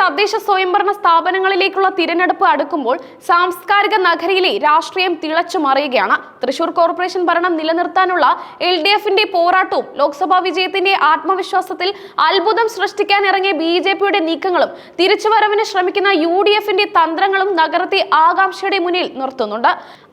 തദ്ദേശ സ്വയംഭരണ സ്ഥാപനങ്ങളിലേക്കുള്ള തിരഞ്ഞെടുപ്പ് അടുക്കുമ്പോൾ സാംസ്കാരിക നഗരിയിലെ രാഷ്ട്രീയം തിളച്ചു മറിയുകയാണ്. തൃശൂർ കോർപ്പറേഷൻ ഭരണം നിലനിർത്താനുള്ള എൽ ഡി എഫിന്റെ പോരാട്ടവും ലോക്സഭാ വിജയത്തിന്റെ ആത്മവിശ്വാസത്തിൽ അത്ഭുതം സൃഷ്ടിക്കാൻ ഇറങ്ങിയ ബി ജെ പിയുടെ നീക്കങ്ങളും തിരിച്ചുവരവിന് ശ്രമിക്കുന്ന യു ഡി എഫിന്റെ തന്ത്രങ്ങളും നഗരത്തെ ആകാംക്ഷയുടെ മുന്നിൽ നിർത്തുന്നുണ്ട്.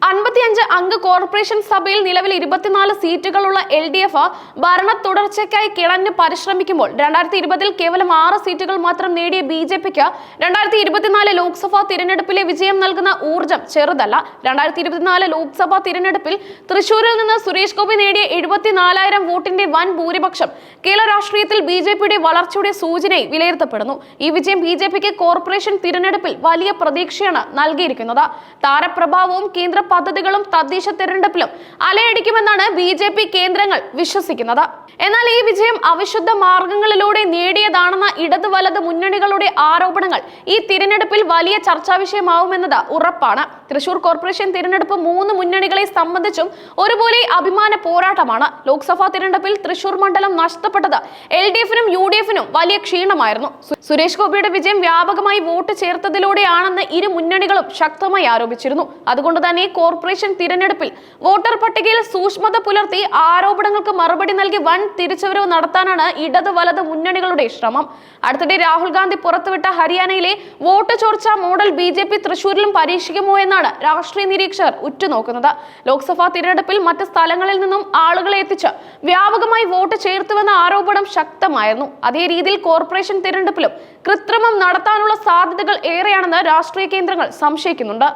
അൻപത്തിയഞ്ച് അംഗ കോർപ്പറേഷൻ സഭയിൽ നിലവിൽ ഇരുപത്തിനാല് സീറ്റുകളുള്ള എൽ ഡി എഫ് ഭരണ തുടർച്ചയ്ക്കായി കിണഞ്ഞ് പരിശ്രമിക്കുമ്പോൾ രണ്ടായിരത്തി ഇരുപതിൽ കേവലം ആറ് സീറ്റുകൾ മാത്രം നേടിയ ബി ജെ പിക്ക് രണ്ടായിരത്തി ഇരുപത്തിനാല് ലോക്സഭാ തിരഞ്ഞെടുപ്പിലെ വിജയം നൽകുന്ന ഊർജം ചെറുതല്ല. രണ്ടായിരത്തി ഇരുപത്തിനാല് ലോക്സഭാ തിരഞ്ഞെടുപ്പിൽ തൃശൂരിൽ നിന്ന് സുരേഷ് ഗോപി നേടിയ എഴുപത്തിനാലായിരം വോട്ടിന്റെ വൻ ഭൂരിപക്ഷം കേരള രാഷ്ട്രീയത്തിൽ ബി ജെ പിയുടെ വളർച്ചയുടെ സൂചനയായി വിലയിരുത്തപ്പെടുന്നു. ഈ വിജയം ബി ജെ പിക്ക് കോർപ്പറേഷൻ തിരഞ്ഞെടുപ്പിൽ വലിയ പ്രതീക്ഷയാണ് നൽകിയിരിക്കുന്നത്. താരപ്രഭാവവും കേന്ദ്ര പദ്ധതികളും തദ്ദേശ തിരഞ്ഞെടുപ്പിലും അലയടിക്കുമെന്നാണ് ബി ജെ പി കേന്ദ്രങ്ങൾ വിശ്വസിക്കുന്നത്. എന്നാൽ ഈ വിജയം അവിശുദ്ധ മാർഗങ്ങളിലൂടെ നേടിയതാണെന്ന ഇടത് വലത് മുന്നണികളുടെ ആരോപണങ്ങൾ. ഈ തിരഞ്ഞെടുപ്പിൽ വലിയ ചർച്ചാ വിഷയമാവുമെന്നത് ഉറപ്പാണ്. തൃശൂർ കോർപ്പറേഷൻ തിരഞ്ഞെടുപ്പ് മൂന്ന് മുന്നണികളെ സംബന്ധിച്ചും ഒരുപോലെ അഭിമാന പോരാട്ടമാണ്. ലോക്സഭാ തിരഞ്ഞെടുപ്പിൽ തൃശൂർ മണ്ഡലം നഷ്ടപ്പെട്ടത് എൽ ഡി എഫിനും യു ഡി എഫിനും വലിയ ക്ഷീണമായിരുന്നു. സുരേഷ് ഗോപിയുടെ വിജയം വ്യാപകമായി വോട്ട് ചേർത്തതിലൂടെയാണെന്ന് ഇരു മുന്നണികളും ശക്തമായി ആരോപിച്ചിരുന്നു. അതുകൊണ്ട് തന്നെ കോർപ്പറേഷൻ തിരഞ്ഞെടുപ്പിൽ വോട്ടർ പട്ടികയിൽ സൂക്ഷ്മത പുലർത്തി ആരോപണങ്ങൾക്ക് മറുപടി നൽകി വൻ തിരിച്ചുവരവ് നടത്താനാണ് ഇടത് വലത് മുന്നണികളുടെ ശ്രമം. അടുത്തിടെ രാഹുൽ ഗാന്ധി പുറത്തുവിട്ട ഹരിയാനയിലെ വോട്ട് ചോർച്ച മോഡൽ ബി ജെ പി തൃശൂരിലും പരീക്ഷിക്കുമോ എന്നാണ് രാഷ്ട്രീയ നിരീക്ഷകർ ഉറ്റുനോക്കുന്നത്. ലോക്സഭാ തിരഞ്ഞെടുപ്പിൽ മറ്റ് സ്ഥലങ്ങളിൽ നിന്നും ആളുകളെ എത്തിച്ച് വ്യാപകമായി വോട്ട് ചേർത്തുവെന്ന ആരോപണം ശക്തമായിരുന്നു. അതേ രീതിയിൽ കോർപ്പറേഷൻ തിരഞ്ഞെടുപ്പിലും കൃത്രിമം നടത്താനുള്ള സാധ്യതകൾ ഏറെയാണെന്ന് രാഷ്ട്രീയ കേന്ദ്രങ്ങൾ സംശയിക്കുന്നുണ്ട്.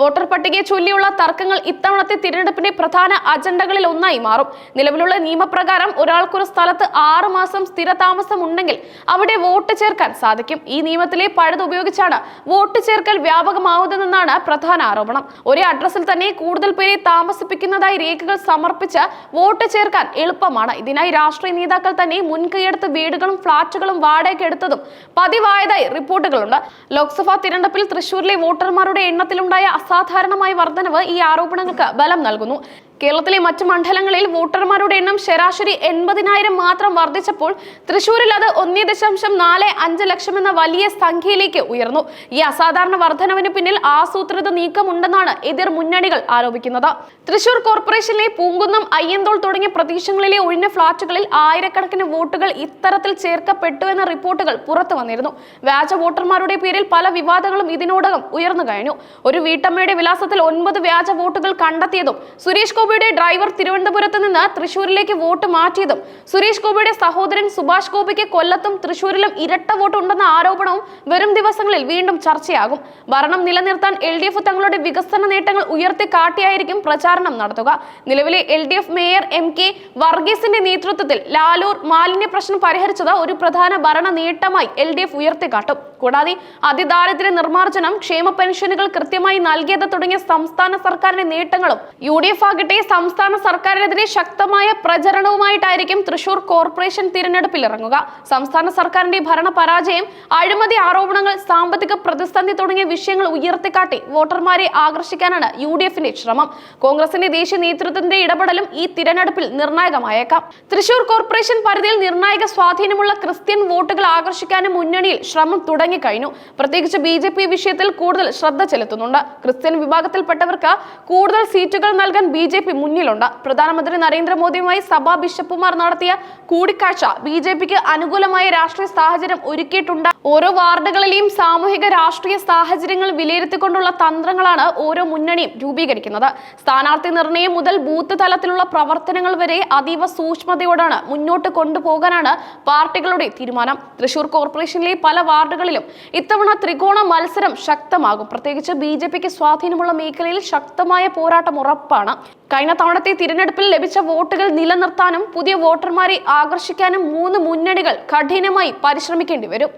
വോട്ടർ പട്ടികയെ ചൊല്ലിയുള്ള തർക്കങ്ങൾ ഇത്തവണത്തെ തിരഞ്ഞെടുപ്പിന്റെ പ്രധാന അജണ്ടകളിൽ ഒന്നായി മാറും. നിലവിലുള്ള നിയമപ്രകാരം ഒരാൾക്കൊരു സ്ഥലത്ത് ആറു മാസം സ്ഥിരതാമസം ഉണ്ടെങ്കിൽ അവിടെ വോട്ട് ചേർക്കാൻ സാധിക്കും. ഈ നിയമത്തിലെ പഴുത് ഉപയോഗിച്ചാണ് വോട്ട് ചേർക്കൽ വ്യാപകമാവുന്നതെന്നാണ് പ്രധാന ആരോപണം. ഒരേ അഡ്രസ്സിൽ തന്നെ കൂടുതൽ പേരെ താമസിപ്പിക്കുന്നതായി രേഖകൾ സമർപ്പിച്ച് വോട്ട് ചേർക്കാൻ എളുപ്പമാണ്. ഇതിനായി രാഷ്ട്രീയ നേതാക്കൾ തന്നെ മുൻകൈയെടുത്ത് വീടുകളും ഫ്ളാറ്റുകളും വാടകയ്ക്ക് എടുത്തതും പതിവായതായി റിപ്പോർട്ടുകളുണ്ട്. ലോക്സഭാ തിരഞ്ഞെടുപ്പിൽ തൃശൂരിലെ വോട്ടർമാരുടെ എണ്ണത്തിലുണ്ടായ അസാധാരണമായ വർധനവ് ഈ ആരോപണങ്ങൾക്ക് ബലം നൽകുന്നു. കേരളത്തിലെ മറ്റ് മണ്ഡലങ്ങളിൽ വോട്ടർമാരുടെ എണ്ണം ശരാശരി എൺപതിനായിരം മാത്രം വർദ്ധിച്ചപ്പോൾ തൃശൂരിൽ അത് ഒന്നേ ദശാംശം നാല് അഞ്ച് ലക്ഷം എന്ന വലിയ സംഖ്യയിലേക്ക് ഉയർന്നു. ഈ അസാധാരണ വർധനവിന് പിന്നിൽ ആസൂത്രിത നീക്കമുണ്ടെന്നാണ് എതിർ മുന്നണികൾ ആരോപിക്കുന്നത്. തൃശൂർ കോർപ്പറേഷനിലെ പൂങ്കുന്നം അയ്യന്തോൾ തുടങ്ങിയ പ്രദേശങ്ങളിലെ ഒഴിഞ്ഞ ഫ്ളാറ്റുകളിൽ ആയിരക്കണക്കിന് വോട്ടുകൾ ഇത്തരത്തിൽ ചേർക്കപ്പെട്ടു എന്ന റിപ്പോർട്ടുകൾ പുറത്തു വന്നിരുന്നു. വ്യാജ വോട്ടർമാരുടെ പേരിൽ പല വിവാദങ്ങളും ഇതിനോടകം ഉയർന്നു കഴിഞ്ഞു. ഒരു വീട്ടമ്മയുടെ വിലാസത്തിൽ ഒൻപത് വ്യാജ വോട്ടുകൾ കണ്ടെത്തിയതും സുരേഷ് ഗോപിയുടെ ഡ്രൈവർ തിരുവനന്തപുരത്ത് നിന്ന് തൃശൂരിലേക്ക് വോട്ട് മാറ്റിയതും സുരേഷ് ഗോപിയുടെ സഹോദരൻ സുഭാഷ് ഗോപിക്ക് കൊല്ലത്തും തൃശൂരിലും ഇരട്ട വോട്ട് ഉണ്ടെന്ന ആരോപണവും വരും ദിവസങ്ങളിൽ വീണ്ടും ചർച്ചയാകും. ഭരണം നിലനിർത്താൻ എൽ ഡി എഫ് തങ്ങളുടെ വികസന നേട്ടങ്ങൾ ഉയർത്തി കാട്ടിയായിരിക്കും പ്രചാരണം നടത്തുക. നിലവിലെ L D F mayor M K വർഗീസിന്റെ നേതൃത്വത്തിൽ ലാലൂർ മാലിന്യ പ്രശ്നം പരിഹരിച്ചത് ഒരു പ്രധാന ഭരണ നേട്ടമായി എൽ ഡി എഫ് ഉയർത്തിക്കാട്ടും. കൂടാതെ അതിദാരിദ്ര്യ നിർമ്മാർജനം ക്ഷേമ പെൻഷനുകൾ കൃത്യമായി നൽകിയത് തുടങ്ങിയ സംസ്ഥാന സർക്കാരിന്റെ നേട്ടങ്ങളും യു ഡി എഫ് ആകട്ടെ സംസ്ഥാന സർക്കാരിനെതിരെ ശക്തമായ പ്രചരണവുമായിട്ടായിരിക്കും തൃശൂർ കോർപ്പറേഷൻ തിരഞ്ഞെടുപ്പിൽ ഇറങ്ങുക. സംസ്ഥാന സർക്കാരിന്റെ ഭരണ പരാജയം അഴിമതി ആരോപണങ്ങൾ സാമ്പത്തിക പ്രതിസന്ധി തുടങ്ങിയ വിഷയങ്ങൾ ഉയർത്തിക്കാട്ടി വോട്ടർമാരെ ആകർഷിക്കാനാണ് യു ഡി എഫിന്റെ ശ്രമം. കോൺഗ്രസിന്റെ ദേശീയ നേതൃത്വത്തിന്റെ ഇടപെടലും ഈ തിരഞ്ഞെടുപ്പിൽ നിർണായകമായേക്കാം. തൃശൂർ കോർപ്പറേഷൻ പരിധിയിൽ നിർണായക സ്വാധീനമുള്ള ക്രിസ്ത്യൻ വോട്ടുകൾ ആകർഷിക്കാനും മുന്നണിയിൽ ശ്രമം തുടങ്ങിക്കഴിഞ്ഞു. പ്രത്യേകിച്ച് ബി ജെ പി വിഷയത്തിൽ കൂടുതൽ ശ്രദ്ധ ചെലുത്തുന്നുണ്ട്. ക്രിസ്ത്യൻ വിഭാഗത്തിൽപ്പെട്ടവർക്ക് കൂടുതൽ സീറ്റുകൾ നൽകാൻ ബി ജെ പി മുന്നിലുണ്ട്. പ്രധാനമന്ത്രി നരേന്ദ്രമോദിയുമായി സഭാ ബിഷപ്പുമാർ നടത്തിയ കൂടിക്കാഴ്ച. ബി ജെ പിക്ക് അനുകൂലമായ രാഷ്ട്രീയ സാഹചര്യം ഒരുക്കിയിട്ടുണ്ട്. ഓരോ വാർഡുകളിലെയും സാമൂഹിക രാഷ്ട്രീയ സാഹചര്യങ്ങൾ വിലയിരുത്തിക്കൊണ്ടുള്ള തന്ത്രങ്ങളാണ് ഓരോ മുന്നണിയും രൂപീകരിക്കുന്നത്. സ്ഥാനാർത്ഥി നിർണയം മുതൽ ബൂത്ത് തലത്തിലുള്ള പ്രവർത്തനങ്ങൾ വരെ അതീവ സൂക്ഷ്മതയോടാണ് മുന്നോട്ട് കൊണ്ടുപോകാനാണ് പാർട്ടികളുടെ തീരുമാനം. തൃശൂർ കോർപ്പറേഷനിലെ പല വാർഡുകളിലും ഇത്തവണ ത്രികോണ മത്സരം ശക്തമാകും. പ്രത്യേകിച്ച് ബി സ്വാധീനമുള്ള മേഖലയിൽ ശക്തമായ പോരാട്ടം ഉറപ്പാണ്. കഴിഞ്ഞ തവണത്തെ തിരഞ്ഞെടുപ്പിൽ ലഭിച്ച വോട്ടുകൾ നിലനിർത്താനും പുതിയ വോട്ടർമാരെ ആകർഷിക്കാനും മൂന്ന് മുന്നണികൾ കഠിനമായി പരിശ്രമിക്കേണ്ടി വരും.